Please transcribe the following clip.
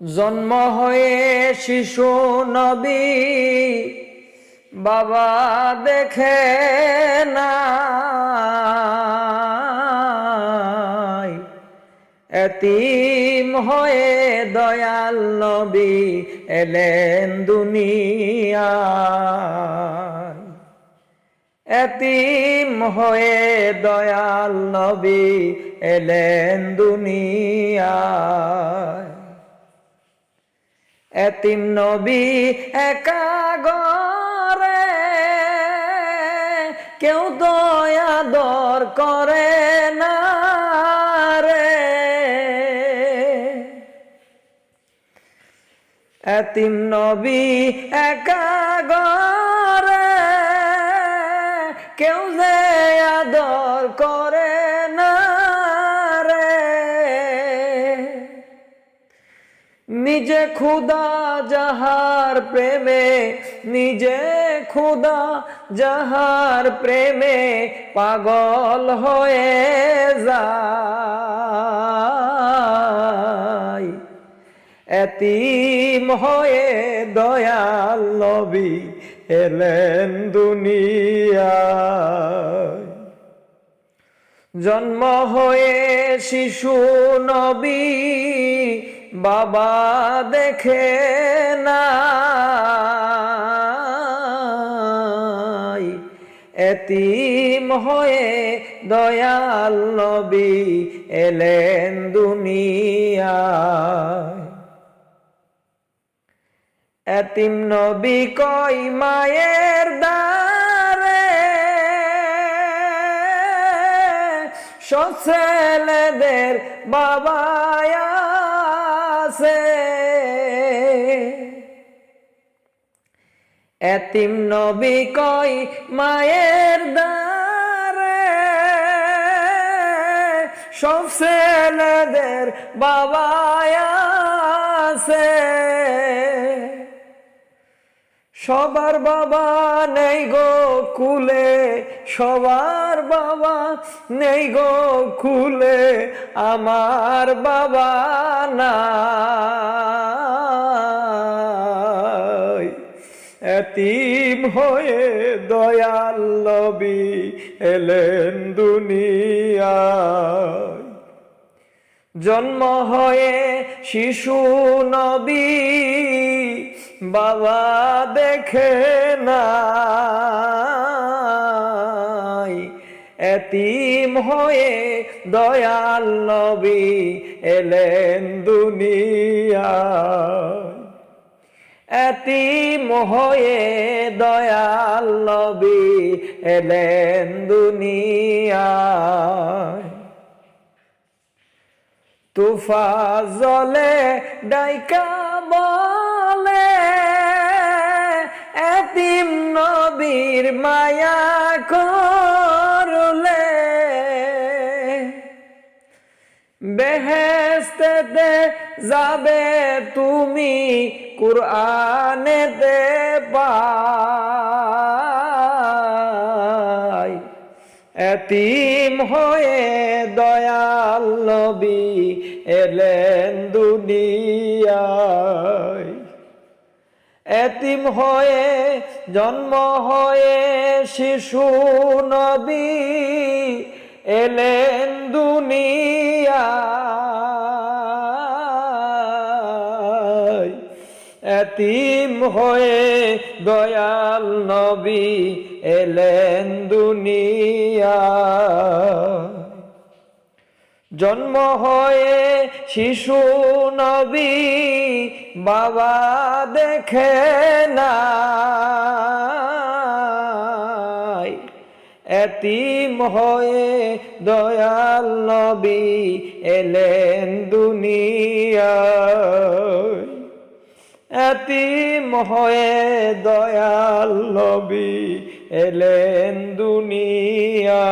জন্ম হয়ে শিশু নবী, বাবা দেখে না এতিম হয়ে দয়াল নবী এলেন দুনিয়া এতিম হয়ে দয়াল নবী এলেন দুনিয়ায়। এতিম নবী একা গরে কেউ দয়া দর করে না রে। এতিম নবী একা গরে কেউ যে আদর করে নিজে খুদা যাহার প্রেমে, নিজে খুদা যাহার প্রেমে পাগল হয়ে যায়। এতিম হয়ে দয়াল নবী এলেন দুনিয়ায়। জন্ম হয়ে শিশু নবী বাবা দেখে না। এতিম হয়ে দয়াল নবী এলেন দুনিয়ায়। এতিম নবী কই মায়ের দারে সব ছেলেদের বাবা আছে। এতিম নবী কই মায়ের দারে সব ছেলেদের বাবা আছে। সবার বাবা নেই গো কুলে, সবার বাবা নেই গো কুলে, আমার বাবা না এতিম হয়ে দয়াল এলেন দুনিয়ায়। জন্ম হয়ে শিশু নবী, বাবা দেখে নাই। এতিম হয়ে দয়াল নবী এলেন দুনিয়ায়। এতিম হয়ে দয়াল নবী এলেন দুনিয়ায়। তুফা জলে ডাইকা বলে এতিম নবীর মায়া করলে। বেহেস্তেতে যাবে তুমি কুরআনেতে পাই এতিম হয়ে দয়াল নবী এলেন দুনিয়ায়। এতিম হয়ে জন্ম হয়ে শিশু নবী এলেন দুনিয়ায়। এতিম হয়ে দয়াল নবী এলেন দুনিয়ায় জন্ম হয়ে শিশু নবী বাবা দেখে না এতিম হয়ে দয়াল নবী এলেন দুনিয়ায় এতি মহয়ে দয়াল নবী এলেন দুনিয়া।